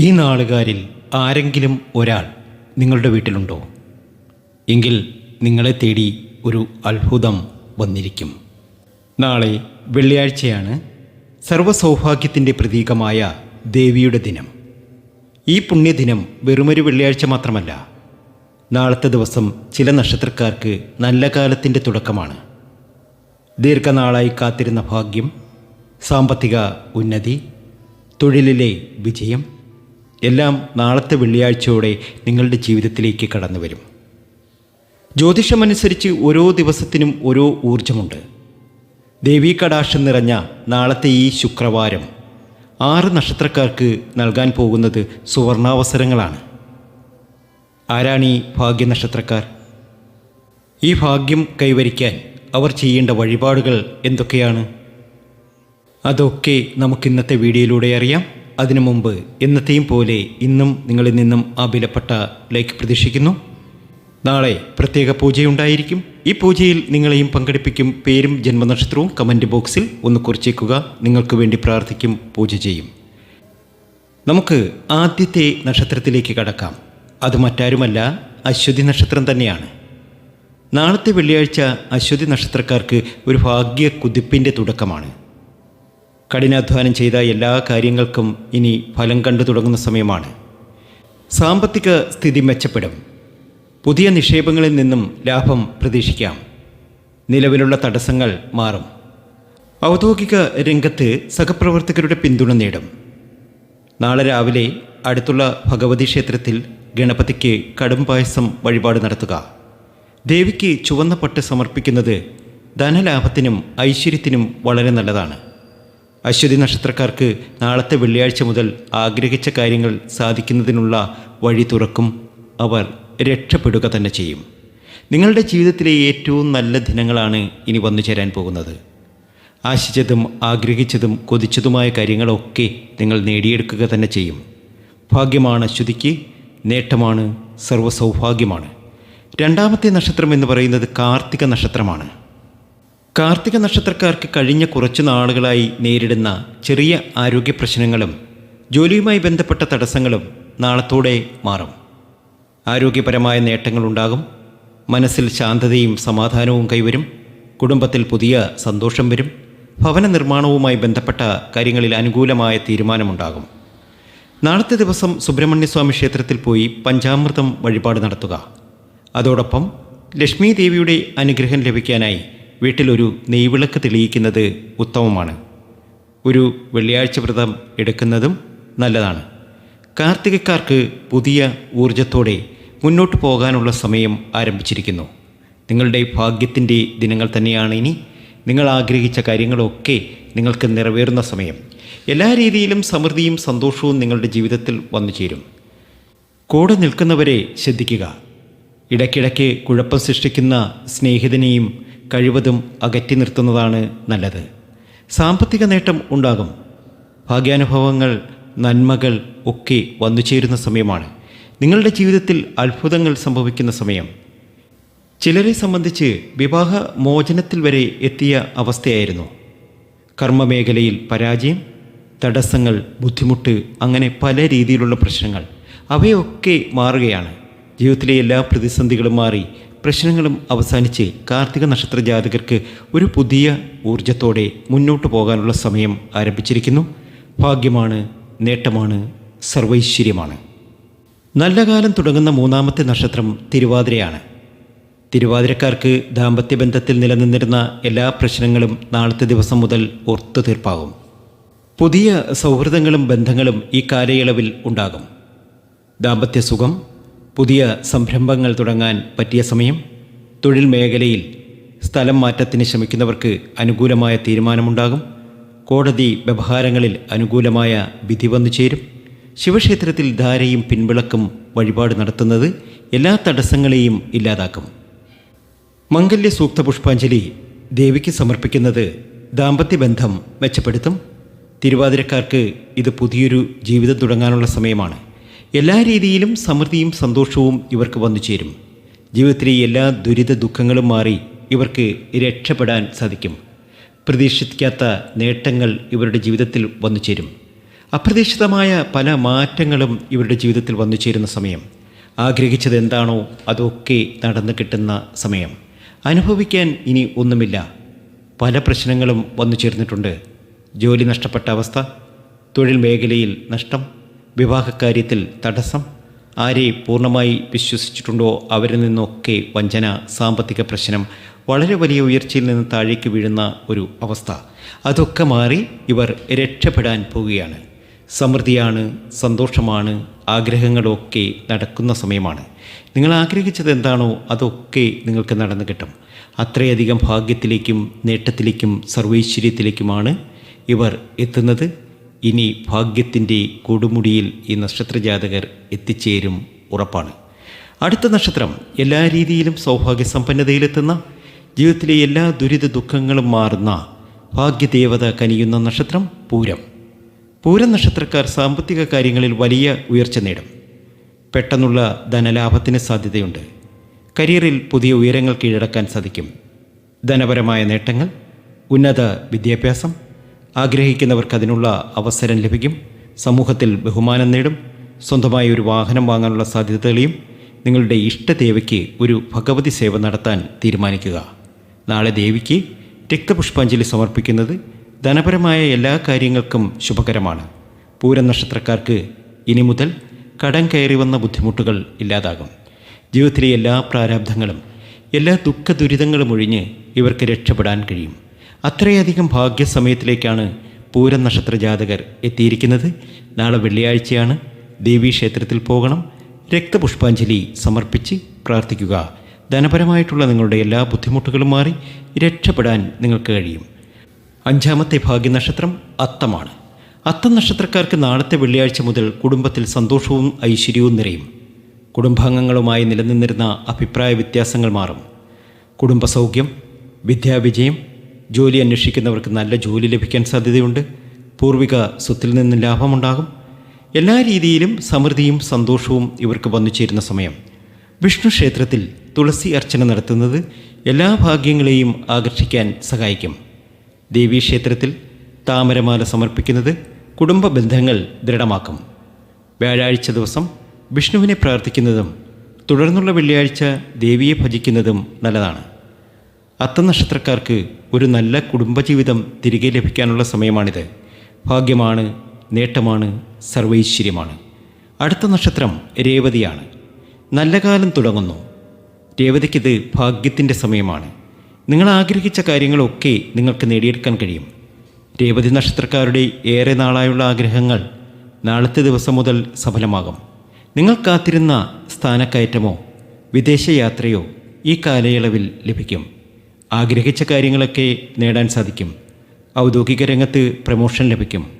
ഈ നാളുകാരിൽ ആരെങ്കിലും ഒരാൾ നിങ്ങളുടെ വീട്ടിലുണ്ടോ? എങ്കിൽ നിങ്ങളെ തേടി ഒരു അത്ഭുതം വന്നിരിക്കും. നാളെ വെള്ളിയാഴ്ചയാണ് സർവസൗഭാഗ്യത്തിന്റെ പ്രതീകമായ ദേവിയുടെ ദിനം. ഈ പുണ്യദിനം വെറുമൊരു വെള്ളിയാഴ്ച മാത്രമല്ല നാളത്തെ ദിവസം ചില നക്ഷത്രക്കാർക്ക് നല്ല കാലത്തിന്റെ തുടക്കമാണ്. ദീർഘനാളായി കാത്തിരുന്ന ഭാഗ്യം സാമ്പത്തിക ഉന്നതി തൊഴിലിലെ വിജയം എല്ലാം നാളത്തെ വെള്ളിയാഴ്ചയോടെ നിങ്ങളുടെ ജീവിതത്തിലേക്ക് കടന്നു വരും ജ്യോതിഷമനുസരിച്ച് ഓരോ ദിവസത്തിനും ഓരോ ഊർജമുണ്ട് ദേവീ കടാക്ഷം നിറഞ്ഞ നാളത്തെ ഈ ശുക്രവാരം ആറ് നക്ഷത്രക്കാർക്ക് നൽകാൻ പോകുന്നത് സുവർണാവസരങ്ങളാണ്. ആരാണ് ഈ ഭാഗ്യ നക്ഷത്രക്കാർ? ഈ ഭാഗ്യം കൈവരിക്കാൻ അവർ ചെയ്യേണ്ട വഴിപാടുകൾ എന്തൊക്കെയാണ്? അതൊക്കെ നമുക്ക് ഇന്നത്തെ വീഡിയോയിലൂടെ അറിയാം. അതിനു മുമ്പ് എന്നത്തെയും പോലെ ഇന്നും നിങ്ങളിൽ നിന്നും ആ വിലപ്പെട്ട ലൈക്ക് പ്രതീക്ഷിക്കുന്നു. നാളെ പ്രത്യേക പൂജയുണ്ടായിരിക്കും. ഈ പൂജയിൽ നിങ്ങളെയും പങ്കെടുപ്പിക്കും പേരും ജന്മനക്ഷത്രവും കമന്റ് ബോക്സിൽ ഒന്ന് കുറിച്ചേക്കുക. നിങ്ങൾക്ക് വേണ്ടി പ്രാർത്ഥിക്കും പൂജ ചെയ്യും. നമുക്ക് ആദ്യത്തെ നക്ഷത്രത്തിലേക്ക് കടക്കാം. അത് മറ്റാരുമല്ല അശ്വതി നക്ഷത്രം തന്നെയാണ്. നാളത്തെ വെള്ളിയാഴ്ച അശ്വതി നക്ഷത്രക്കാർക്ക് ഒരു ഭാഗ്യ കുതിപ്പിന്റെ തുടക്കമാണ്. കഠിനാധ്വാനം ചെയ്ത എല്ലാ കാര്യങ്ങൾക്കും ഇനി ഫലം കണ്ടു തുടങ്ങുന്ന സമയമാണ്. സാമ്പത്തിക സ്ഥിതി മെച്ചപ്പെടും. പുതിയ നിക്ഷേപങ്ങളിൽ നിന്നും ലാഭം പ്രതീക്ഷിക്കാം. നിലവിലുള്ള തടസ്സങ്ങൾ മാറും. ഔദ്യോഗിക രംഗത്ത് സഹപ്രവർത്തകരുടെ പിന്തുണ നേടും. നാളെ രാവിലെ അടുത്തുള്ള ഭഗവതി ക്ഷേത്രത്തിൽ ഗണപതിക്ക് കടും പായസം വഴിപാട് നടത്തുക. ദേവിക്ക് ചുവന്ന പട്ട് സമർപ്പിക്കുന്നത് ധനലാഭത്തിനും ഐശ്വര്യത്തിനും വളരെ നല്ലതാണ്. അശ്വതി നക്ഷത്രക്കാർക്ക് നാളത്തെ വെള്ളിയാഴ്ച മുതൽ ആഗ്രഹിച്ച കാര്യങ്ങൾ സാധിക്കുന്നതിനുള്ള വഴി തുറക്കും. അവർ രക്ഷപ്പെടുക തന്നെ ചെയ്യും. നിങ്ങളുടെ ജീവിതത്തിലെ ഏറ്റവും നല്ല ദിനങ്ങളാണ് ഇനി വന്നു ചേരാൻ പോകുന്നത്. ആശിച്ചതും ആഗ്രഹിച്ചതും കൊതിച്ചതുമായ കാര്യങ്ങളൊക്കെ നിങ്ങൾ നേടിയെടുക്കുക തന്നെ ചെയ്യും. ഭാഗ്യമാണ് അശ്വതിക്ക് നേട്ടമാണ് സർവസൗഭാഗ്യമാണ്. രണ്ടാമത്തെ നക്ഷത്രം എന്ന് പറയുന്നത് കാർത്തിക നക്ഷത്രമാണ്. കാർത്തിക നക്ഷത്രക്കാർക്ക് കഴിഞ്ഞ കുറച്ച് നാളുകളായി നേരിടുന്ന ചെറിയ ആരോഗ്യ പ്രശ്നങ്ങളും ജോലിയുമായി ബന്ധപ്പെട്ട തടസ്സങ്ങളും നാളത്തോടെ മാറും. ആരോഗ്യപരമായ നേട്ടങ്ങളുണ്ടാകും മനസ്സിൽ ശാന്തതയും സമാധാനവും കൈവരും. കുടുംബത്തിൽ പുതിയ സന്തോഷം വരും. ഭവന നിർമ്മാണവുമായി ബന്ധപ്പെട്ട കാര്യങ്ങളിൽ അനുകൂലമായ തീരുമാനമുണ്ടാകും. നാളത്തെ ദിവസം സുബ്രഹ്മണ്യസ്വാമി ക്ഷേത്രത്തിൽ പോയി പഞ്ചാമൃതം വഴിപാട് നടത്തുക. അതോടൊപ്പം ലക്ഷ്മി ദേവിയുടെ അനുഗ്രഹം ലഭിക്കാനായി വീട്ടിലൊരു നെയ്വിളക്ക് തെളിയിക്കുന്നത് ഉത്തമമാണ്. ഒരു വെള്ളിയാഴ്ച വ്രതം എടുക്കുന്നതും നല്ലതാണ്. കാർത്തികക്കാർക്ക് പുതിയ ഊർജത്തോടെ മുന്നോട്ട് പോകാനുള്ള സമയം ആരംഭിച്ചിരിക്കുന്നു. നിങ്ങളുടെ ഭാഗ്യത്തിന്റെ ദിനങ്ങൾ തന്നെയാണ് ഇനി. നിങ്ങൾ ആഗ്രഹിച്ച കാര്യങ്ങളൊക്കെ നിങ്ങൾക്ക് നിറവേറുന്ന സമയം. എല്ലാ രീതിയിലും സമൃദ്ധിയും സന്തോഷവും നിങ്ങളുടെ ജീവിതത്തിൽ വന്നു ചേരും. കൂടെ നിൽക്കുന്നവരെ ശ്രദ്ധിക്കുക. ഇടയ്ക്കിടയ്ക്ക് കുഴപ്പം സൃഷ്ടിക്കുന്ന സ്നേഹിതനെയും കഴിവതും അകറ്റി നിർത്തുന്നതാണ് നല്ലത്. സാമ്പത്തിക നേട്ടം ഉണ്ടാകും. ഭാഗ്യാനുഭവങ്ങൾ നന്മകൾ ഒക്കെ വന്നു ചേരുന്ന സമയമാണ്. നിങ്ങളുടെ ജീവിതത്തിൽ അത്ഭുതങ്ങൾ സംഭവിക്കുന്ന സമയം. ചിലരെ സംബന്ധിച്ച് വിവാഹ മോചനത്തിൽ വരെ എത്തിയ അവസ്ഥയായിരുന്നു. കർമ്മമേഖലയിൽ പരാജയം തടസ്സങ്ങൾ ബുദ്ധിമുട്ട് അങ്ങനെ പല രീതിയിലുള്ള പ്രശ്നങ്ങൾ. അവയൊക്കെ മാറുകയാണ്. ജീവിതത്തിലെ എല്ലാ പ്രതിസന്ധികളും മാറി പ്രശ്നങ്ങളും അവസാനിച്ച് കാർത്തിക നക്ഷത്ര ജാതകർക്ക് ഒരു പുതിയ ഊർജത്തോടെ മുന്നോട്ട് പോകാനുള്ള സമയം ആരംഭിച്ചിരിക്കുന്നു. ഭാഗ്യമാണ് നേട്ടമാണ് സർവൈശ്വര്യമാണ്. നല്ല കാലം തുടങ്ങുന്ന മൂന്നാമത്തെ നക്ഷത്രം തിരുവാതിരയാണ്. തിരുവാതിരക്കാർക്ക് ദാമ്പത്യ ബന്ധത്തിൽ നിലനിന്നിരുന്ന എല്ലാ പ്രശ്നങ്ങളും നാളത്തെ ദിവസം മുതൽ ഒത്തു തീർപ്പാകും. പുതിയ സൗഹൃദങ്ങളും ബന്ധങ്ങളും ഈ കാലയളവിൽ ഉണ്ടാകും. ദാമ്പത്യ സുഖം പുതിയ സംരംഭങ്ങൾ തുടങ്ങാൻ പറ്റിയ സമയം തൊഴിൽ മേഖലയിൽ സ്ഥലം മാറ്റത്തിന് ശ്രമിക്കുന്നവർക്ക് അനുകൂലമായ തീരുമാനമുണ്ടാകും കോടതി വ്യവഹാരങ്ങളിൽ അനുകൂലമായ വിധി വന്നു ചേരും. ശിവക്ഷേത്രത്തിൽ ധാരയും പിൻവിളക്കും വഴിപാട് നടത്തുന്നത് എല്ലാ തടസ്സങ്ങളെയും ഇല്ലാതാക്കും. മംഗല്യ സൂക്ത പുഷ്പാഞ്ജലി ദേവിക്ക് സമർപ്പിക്കുന്നത് ദാമ്പത്യ ബന്ധം മെച്ചപ്പെടുത്തും. തിരുവാതിരക്കാർക്ക് ഇത് പുതിയൊരു ജീവിതം തുടങ്ങാനുള്ള സമയമാണ്. എല്ലാ രീതിയിലും സമൃദ്ധിയും സന്തോഷവും ഇവർക്ക് വന്നു ചേരും. ജീവിതത്തിലെ എല്ലാ ദുരിത ദുഃഖങ്ങളും മാറി ഇവർക്ക് രക്ഷപ്പെടാൻ സാധിക്കും. പ്രതീക്ഷിക്കാത്ത നേട്ടങ്ങൾ ഇവരുടെ ജീവിതത്തിൽ വന്നു ചേരും. അപ്രതീക്ഷിതമായ പല മാറ്റങ്ങളും ഇവരുടെ ജീവിതത്തിൽ വന്നു ചേരുന്ന സമയം. ആഗ്രഹിച്ചത് എന്താണോ അതൊക്കെ നടന്നു കിട്ടുന്ന സമയം. അനുഭവിക്കാൻ ഇനി ഒന്നുമില്ല. പല പ്രശ്നങ്ങളും വന്നു ചേർന്നിട്ടുണ്ട്. ജോലി നഷ്ടപ്പെട്ട അവസ്ഥ തൊഴിൽ മേഖലയിൽ നഷ്ടം വിവാഹകാര്യത്തിൽ തടസ്സം ആരെ പൂർണമായി വിശ്വസിച്ചിട്ടുണ്ടോ അവരിൽ നിന്നൊക്കെ വഞ്ചന സാമ്പത്തിക പ്രശ്നം വളരെ വലിയ ഉയർച്ചയിൽ നിന്ന് താഴേക്ക് വീഴുന്ന ഒരു അവസ്ഥ. അതൊക്കെ മാറി ഇവർ രക്ഷപ്പെടാൻ പോവുകയാണ്. സമൃദ്ധിയാണ് സന്തോഷമാണ് ആഗ്രഹങ്ങളൊക്കെ നടക്കുന്ന സമയമാണ്. നിങ്ങൾ ആഗ്രഹിച്ചത് എന്താണോ അതൊക്കെ നിങ്ങൾക്ക് നടന്നു കിട്ടും. അത്രയധികം ഭാഗ്യത്തിലേക്കും നേട്ടത്തിലേക്കും സർവൈശ്വര്യത്തിലേക്കുമാണ് ഇവർ എത്തുന്നത്. ഇനി ഭാഗ്യത്തിന്റെ കൊടുമുടിയിൽ ഈ നക്ഷത്രജാതകർ എത്തിച്ചേരും ഉറപ്പാണ്. അടുത്ത നക്ഷത്രം എല്ലാ രീതിയിലും സൗഭാഗ്യ സമ്പന്നതയിലെത്തുന്ന ജീവിതത്തിലെ എല്ലാ ദുരിത ദുഃഖങ്ങളും മാറുന്ന ഭാഗ്യദേവത കനിയുന്ന നക്ഷത്രം പൂരം. പൂരം നക്ഷത്രക്കാർ സാമ്പത്തിക കാര്യങ്ങളിൽ വലിയ ഉയർച്ച നേടും. പെട്ടെന്നുള്ള ധനലാഭത്തിന് സാധ്യതയുണ്ട്. കരിയറിൽ പുതിയ ഉയരങ്ങൾ കീഴടക്കാൻ സാധിക്കും. ധനപരമായ നേട്ടങ്ങൾ ഉന്നത വിദ്യാഭ്യാസം ആഗ്രഹിക്കുന്നവർക്ക് അതിനുള്ള അവസരം ലഭിക്കും. സമൂഹത്തിൽ ബഹുമാനം നേടും. സ്വന്തമായി ഒരു വാഹനം വാങ്ങാനുള്ള സാധ്യത തെളിയും. നിങ്ങളുടെ ഇഷ്ടദേവയ്ക്ക് ഒരു ഭഗവതി സേവ നടത്താൻ തീരുമാനിക്കുക. നാളെ ദേവിക്ക് രക്തപുഷ്പാഞ്ജലി സമർപ്പിക്കുന്നത് ധനപരമായ എല്ലാ കാര്യങ്ങൾക്കും ശുഭകരമാണ്. പൂരം നക്ഷത്രക്കാർക്ക് ഇനി മുതൽ കടം കയറി വന്ന ബുദ്ധിമുട്ടുകൾ ഇല്ലാതാകും. ജീവിതത്തിലെ എല്ലാ പ്രാരാബ്ധങ്ങളും എല്ലാ ദുഃഖ ദുരിതങ്ങളും ഒഴിഞ്ഞ് ഇവർക്ക് രക്ഷപ്പെടാൻ കഴിയും. അത്രയധികം ഭാഗ്യസമയത്തിലേക്കാണ് പൂരം നക്ഷത്ര ജാതകർ എത്തിയിരിക്കുന്നത്. നാളെ വെള്ളിയാഴ്ചയാണ്. ദേവീക്ഷേത്രത്തിൽ പോകണം. രക്തപുഷ്പാഞ്ജലി സമർപ്പിച്ച് പ്രാർത്ഥിക്കുക. ധനപരമായിട്ടുള്ള നിങ്ങളുടെ എല്ലാ ബുദ്ധിമുട്ടുകളും മാറി രക്ഷപ്പെടാൻ നിങ്ങൾക്ക് കഴിയും. അഞ്ചാമത്തെ ഭാഗ്യനക്ഷത്രം അത്തമാണ്. അത്തം നക്ഷത്രക്കാർക്ക് നാളത്തെ വെള്ളിയാഴ്ച മുതൽ കുടുംബത്തിൽ സന്തോഷവും ഐശ്വര്യവും നിറയും. കുടുംബാംഗങ്ങളുമായി നിലനിന്നിരുന്ന അഭിപ്രായ വ്യത്യാസങ്ങൾ മാറും. കുടുംബസൗഖ്യം വിദ്യാവിജയം ജോലി അന്വേഷിക്കുന്നവർക്ക് നല്ല ജോലി ലഭിക്കാൻ സാധ്യതയുണ്ട്. പൂർവിക സ്വത്തിൽ നിന്ന് ലാഭമുണ്ടാകും. എല്ലാ രീതിയിലും സമൃദ്ധിയും സന്തോഷവും ഇവർക്ക് വന്നു ചേരുന്ന സമയം. വിഷ്ണു ക്ഷേത്രത്തിൽ തുളസി അർച്ചന നടത്തുന്നത് എല്ലാ ഭാഗ്യങ്ങളെയും ആകർഷിക്കാൻ സഹായിക്കും. ദേവീക്ഷേത്രത്തിൽ താമരമാല സമർപ്പിക്കുന്നത് കുടുംബ ബന്ധങ്ങൾ ദൃഢമാക്കും. വ്യാഴാഴ്ച ദിവസം വിഷ്ണുവിനെ പ്രാർത്ഥിക്കുന്നതും തുടർന്നുള്ള വെള്ളിയാഴ്ച ദേവിയെ ഭജിക്കുന്നതും നല്ലതാണ്. അത്തനക്ഷത്രക്കാർക്ക് ഒരു നല്ല കുടുംബജീവിതം തിരികെ ലഭിക്കാനുള്ള സമയമാണിത്. ഭാഗ്യമാണ് നേട്ടമാണ് സർവൈശ്വര്യമാണ്. അടുത്ത നക്ഷത്രം രേവതിയാണ്. നല്ല കാലം തുടങ്ങുന്നു. രേവതിക്കിത് ഭാഗ്യത്തിന്റെ സമയമാണ്. നിങ്ങൾ ആഗ്രഹിച്ച കാര്യങ്ങളൊക്കെ നിങ്ങൾക്ക് നേടിയെടുക്കാൻ കഴിയും. രേവതി നക്ഷത്രക്കാരുടെ ഏറെ നാളായുള്ള ആഗ്രഹങ്ങൾ നാളത്തെ ദിവസം മുതൽ സഫലമാകും. നിങ്ങൾ കാത്തിരുന്ന സ്ഥാനക്കയറ്റമോ വിദേശയാത്രയോ ഈ കാലയളവിൽ ലഭിക്കും. ആഗ്രഹിച്ച കാര്യങ്ങളൊക്കെ നേടാൻ സാധിക്കും. ഔദ്യോഗിക രംഗത്ത് പ്രമോഷൻ ലഭിക്കും.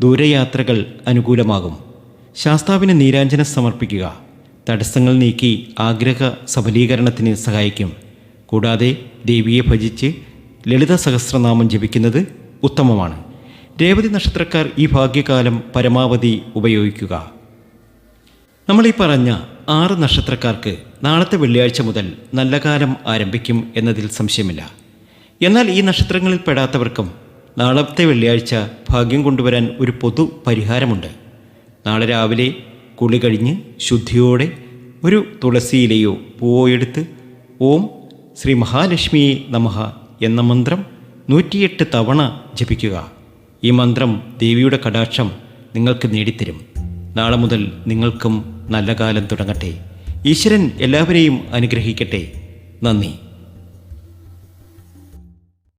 ദൂരയാത്രകൾ അനുകൂലമാകും. ശാസ്താവിന് നീരാഞ്ജനം സമർപ്പിക്കുക. തടസ്സങ്ങൾ നീക്കി ആഗ്രഹ സഫലീകരണത്തിന് സഹായിക്കും. കൂടാതെ ദേവിയെ ഭജിച്ച് ലളിത സഹസ്രനാമം ജപിക്കുന്നത് ഉത്തമമാണ്. രേവതി നക്ഷത്രക്കാർ ഈ ഭാഗ്യകാലം പരമാവധി ഉപയോഗിക്കുക. നമ്മളീ പറഞ്ഞ ആറ് നക്ഷത്രക്കാർക്ക് നാളത്തെ വെള്ളിയാഴ്ച മുതൽ നല്ല കാലം ആരംഭിക്കും എന്നതിൽ സംശയമില്ല. എന്നാൽ ഈ നക്ഷത്രങ്ങളിൽ പെടാത്തവർക്കും നാളത്തെ വെള്ളിയാഴ്ച ഭാഗ്യം കൊണ്ടുവരാൻ ഒരു പൊതു പരിഹാരമുണ്ട്. നാളെ രാവിലെ കുളി കഴിഞ്ഞ് ശുദ്ധിയോടെ ഒരു തുളസിയിലെയോ പൂവോ എടുത്ത് ഓം ശ്രീ മഹാലക്ഷ്മിയെ നമഃ എന്ന മന്ത്രം നൂറ്റിയെട്ട് തവണ ജപിക്കുക. ഈ മന്ത്രം ദേവിയുടെ കടാക്ഷം നിങ്ങൾക്ക് നേടിത്തരും. നാളെ മുതൽ നിങ്ങൾക്കും നല്ല കാലം തുടങ്ങട്ടെ. ഈശ്വരൻ എല്ലാവരെയും അനുഗ്രഹിക്കട്ടെ. നന്ദി.